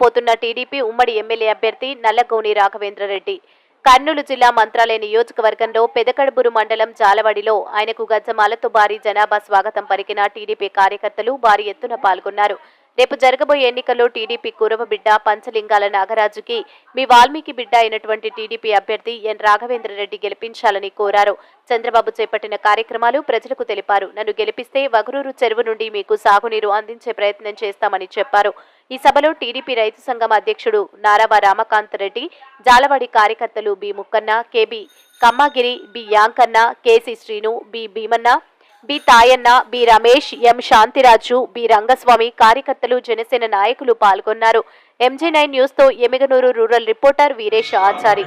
పోతున్న టీడీపీ ఉమ్మడి ఎమ్మెల్యే అభ్యర్థి నల్లగోని రాఘవేంద్రరెడ్డి. కర్నూలు జిల్లా మంత్రాలయ నియోజకవర్గంలో పెదకడబురు మండలం జాలవాడిలో ఆయనకు గజమాలతో భారీ జనాభా స్వాగతం పలికిన టీడీపీ కార్యకర్తలు భారీ ఎత్తున పాల్గొన్నారు. రేపు జరగబోయే ఎన్నికల్లో టీడీపీ కురవ బిడ్డ పంచలింగాల నాగరాజుకి మీ వాల్మీకి బిడ్డ అయినటువంటి టీడీపీ అభ్యర్థి ఎన్ రాఘవేంద్రరెడ్డి గెలిపించాలని కోరారు. చంద్రబాబు చేపట్టిన కార్యక్రమాలు ప్రజలకు తెలిపారు. నన్ను గెలిపిస్తే వగరూరు చెరువు నుండి మీకు సాగునీరు అందించే ప్రయత్నం చేస్తామని చెప్పారు. ఈ సభలో టీడీపీ రైతు సంఘం అధ్యక్షుడు నారావ రామకాంత్ రెడ్డి జాలవాడి కార్యకర్తలు B Mukkanna KB Kammagiri B Yankanna K C Srinu B Bheemanna B Tayanna B Ramesh M Shantiraju B Rangaswamy కార్యకర్తలు జనసేన నాయకులు పాల్గొన్నారు. ఎంజీ నైన్ న్యూస్తో ఎమిగనూరు రూరల్ రిపోర్టర్ వీరేష్ ఆచారి.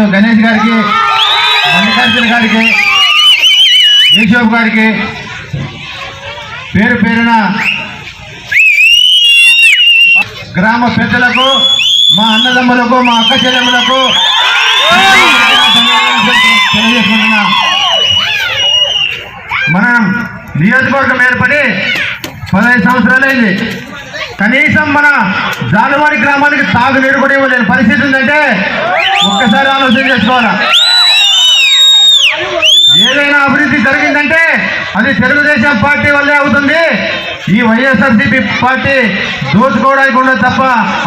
జనసేన గణేష్ గారికి మల్లికార్జున గారికి కేశవ్ గారికి పేరు పేరున గ్రామ పెద్దలకు మా అన్నదమ్ములకు మా అక్క చెల్లెములకు తెలియజేసుకుంటున్నా మనం నియోజకవర్గం ఏర్పడి పదహైదు సంవత్సరాలైంది. కనీసం మన జాలవాడి గ్రామానికి తాగునీరు కూడా ఇవ్వలేని పరిస్థితి ఉందంటే ఒక్కసారి ఆలోచన చేసుకోవాలా? ఏదైనా అభివృద్ధి జరిగిందంటే అది తెలుగుదేశం పార్టీ వల్లే అవుతుంది. ఈ వైఎస్ఆర్సీపీ పార్టీ దోచుకోవడానికి ఉండదు తప్ప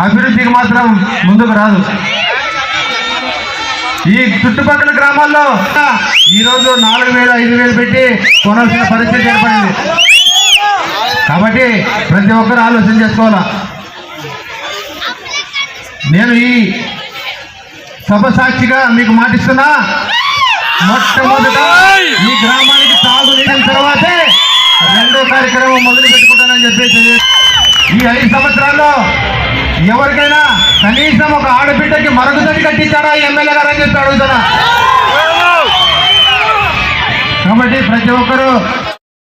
అభివృద్ధికి మాత్రం ముందుకు రాదు. ఈ చుట్టుపక్కల గ్రామాల్లో ఈరోజు నాలుగు వేలు ఐదు వేలు పెట్టి కొనాల్సిన పరిస్థితి ఏర్పడింది. కాబట్టి ప్రతి ఒక్కరు ఆలోచన చేసుకోవాలా? నేను ఈ సభ సాక్షిగా మీకు మాటిస్తున్నా. మొట్టమొదట ఈ గ్రామానికి తాగు నీడిన తర్వాతే రెండో కార్యక్రమం మొదలు పెట్టుకుంటానని చెప్పేసి ఈ ఐదు సంవత్సరాల్లో ఎవరికైనా కనీసం ఒక ఆడబిడ్డకి మరుగుదొడ్డి కట్టించారా? ఎమ్మెల్యే గారు అని చెప్పి అడుగుతున్నా. కాబట్టి ప్రతి ఒక్కరూ